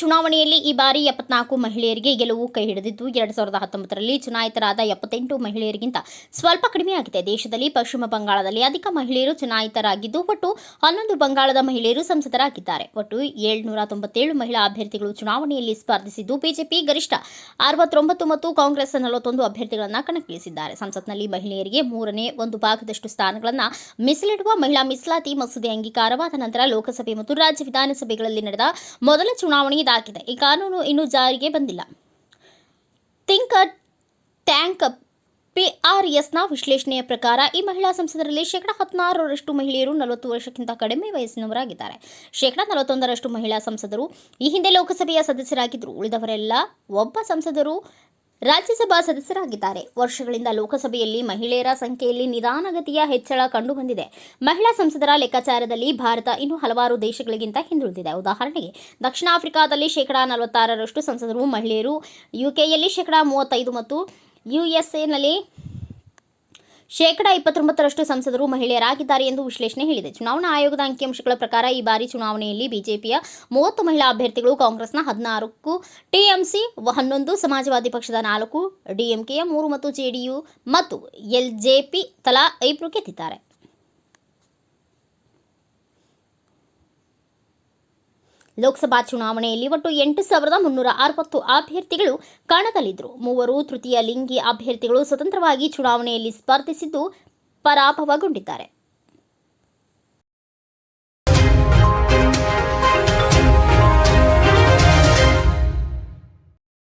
ಚುನಾವಣೆಯಲ್ಲಿ ಈ ಬಾರಿ ಎಪ್ಪತ್ನಾಲ್ಕು ಮಹಿಳೆಯರಿಗೆ ಗೆಲುವು ಕೈ ಹಿಡಿದಿದ್ದು, ಎರಡ್ ಸಾವಿರದ ಹತ್ತೊಂಬತ್ತರಲ್ಲಿ ಚುನಾಯಿತರಾದ ಎಪ್ಪತ್ತೆಂಟು ಮಹಿಳೆಯರಿಗಿಂತ ಸ್ವಲ್ಪ ಕಡಿಮೆಯಾಗಿದೆ. ದೇಶದಲ್ಲಿ ಪಶ್ಚಿಮ ಬಂಗಾಳದಲ್ಲಿ ಅಧಿಕ ಮಹಿಳೆಯರು ಚುನಾಯಿತರಾಗಿದ್ದು, ಒಟ್ಟು ಹನ್ನೊಂದು ಬಂಗಾಳದ ಮಹಿಳೆಯರು ಸಂಸದರಾಗಿದ್ದಾರೆ. ಒಟ್ಟು ಏಳ್ನೂರ ತೊಂಬತ್ತೇಳು ಮಹಿಳಾ ಅಭ್ಯರ್ಥಿಗಳು ಚುನಾವಣೆಯಲ್ಲಿ ಸ್ಪರ್ಧಿಸಿದ್ದು, ಬಿಜೆಪಿ ಗರಿಷ್ಠ ಅರವತ್ತೊಂಬತ್ತು ಮತ್ತು ಕಾಂಗ್ರೆಸ್ ನಲವತ್ತೊಂದು ಅಭ್ಯರ್ಥಿಗಳನ್ನು ಕಣಕ್ಕಿಳಿಸಿದ್ದಾರೆ. ಸಂಸತ್ನಲ್ಲಿ ಮಹಿಳೆಯರಿಗೆ ಮೂರನೇ ಒಂದು ಭಾಗದಷ್ಟು ಸ್ಥಾನಗಳನ್ನು ಮೀಸಲಿಡುವ ಮಹಿಳಾ ಮೀಸಲಾತಿ ಮಸೂದೆ ಅಂಗೀಕಾರವಾದ ನಂತರ ಲೋಕಸಭೆ ಮತ್ತು ರಾಜ್ಯ ವಿಧಾನಸಭೆಗಳಲ್ಲಿ ನಡೆದ ಮೊದಲ ಚುನಾವಣೆ ಇದಾಗಿದೆ. ಈ ಕಾನೂನು ಇನ್ನೂ ಜಾರಿಗೆ ಬಂದಿಲ್ಲ. ಥಿಂಕ್ ಟ್ಯಾಂಕ್ ಪಿಆರ್ಎಸ್ನ ವಿಶ್ಲೇಷಣೆಯ ಪ್ರಕಾರ ಈ ಮಹಿಳಾ ಸಂಸದರಲ್ಲಿ ಶೇಕಡ ಹದಿನಾರರಷ್ಟು ಮಹಿಳೆಯರು ನಲವತ್ತು ವರ್ಷಕ್ಕಿಂತ ಕಡಿಮೆ ವಯಸ್ಸಿನವರಾಗಿದ್ದಾರೆ. ಶೇಕಡ ನಲವತ್ತೊಂದರಷ್ಟು ಮಹಿಳಾ ಸಂಸದರು ಈ ಹಿಂದೆ ಲೋಕಸಭೆಯ ಸದಸ್ಯರಾಗಿದ್ದರು. ಉಳಿದವರೆಲ್ಲ ಒಬ್ಬ ಸಂಸದರು ರಾಜ್ಯಸಭಾ ಸದಸ್ಯರಾಗಿದ್ದಾರೆ. ವರ್ಷಗಳಿಂದ ಲೋಕಸಭೆಯಲ್ಲಿ ಮಹಿಳೆಯರ ಸಂಖ್ಯೆಯಲ್ಲಿ ನಿಧಾನಗತಿಯ ಹೆಚ್ಚಳ ಕಂಡುಬಂದಿದೆ. ಮಹಿಳಾ ಸಂಸದರ ಲೆಕ್ಕಾಚಾರದಲ್ಲಿ ಭಾರತ ಇನ್ನು ಹಲವಾರು ದೇಶಗಳಿಗಿಂತ ಹಿಂದುಳಿದಿದೆ. ಉದಾಹರಣೆಗೆ, ದಕ್ಷಿಣ ಆಫ್ರಿಕಾದಲ್ಲಿ ಶೇಕಡಾ ನಲವತ್ತಾರರಷ್ಟು ಸಂಸದರು, ಮಹಿಳೆಯರು, ಯುಕೆಯಲ್ಲಿ ಶೇಕಡಾ ಮೂವತ್ತೈದು ಮತ್ತು ಯುಎಸ್ಎನಲ್ಲಿ ಶೇಕಡಾ ಇಪ್ಪತ್ತೊಂಬತ್ತರಷ್ಟು ಸಂಸದರು ಮಹಿಳೆಯರಾಗಿದ್ದಾರೆ ಎಂದು ವಿಶ್ಲೇಷಣೆ ಹೇಳಿದೆ. ಚುನಾವಣಾ ಆಯೋಗದ ಅಂಕಿಅಂಶಗಳ ಪ್ರಕಾರ ಈ ಬಾರಿ ಚುನಾವಣೆಯಲ್ಲಿ ಬಿಜೆಪಿಯ ಮೂವತ್ತು ಮಹಿಳಾ ಅಭ್ಯರ್ಥಿಗಳು, ಕಾಂಗ್ರೆಸ್ನ ಹದಿನಾಲ್ಕು ಟಿಎಂಸಿ ಹನ್ನೊಂದು, ಸಮಾಜವಾದಿ ಪಕ್ಷದ ನಾಲ್ಕು, ಡಿಎಂಕೆಯ ಮೂರು ಮತ್ತು ಜೆಡಿಯು ಮತ್ತು ಎಲ್ಜೆಪಿ ತಲಾ ಐಬ್ರು ಗೆದ್ದಿದ್ದಾರೆ. ಲೋಕಸಭಾ ಚುನಾವಣೆಯಲ್ಲಿ ಒಟ್ಟು ಎಂಟು ಸಾವಿರದ ಮುನ್ನೂರ ಅರವತ್ತು ಅಭ್ಯರ್ಥಿಗಳು ಕಣದಲ್ಲಿದ್ದರು. ಮೂವರು ತೃತೀಯ ಲಿಂಗಿ ಅಭ್ಯರ್ಥಿಗಳು ಸ್ವತಂತ್ರವಾಗಿ ಚುನಾವಣೆಯಲ್ಲಿ ಸ್ಪರ್ಧಿಸಿದ್ದು ಪರಾಭವಗೊಂಡಿದ್ದಾರೆ.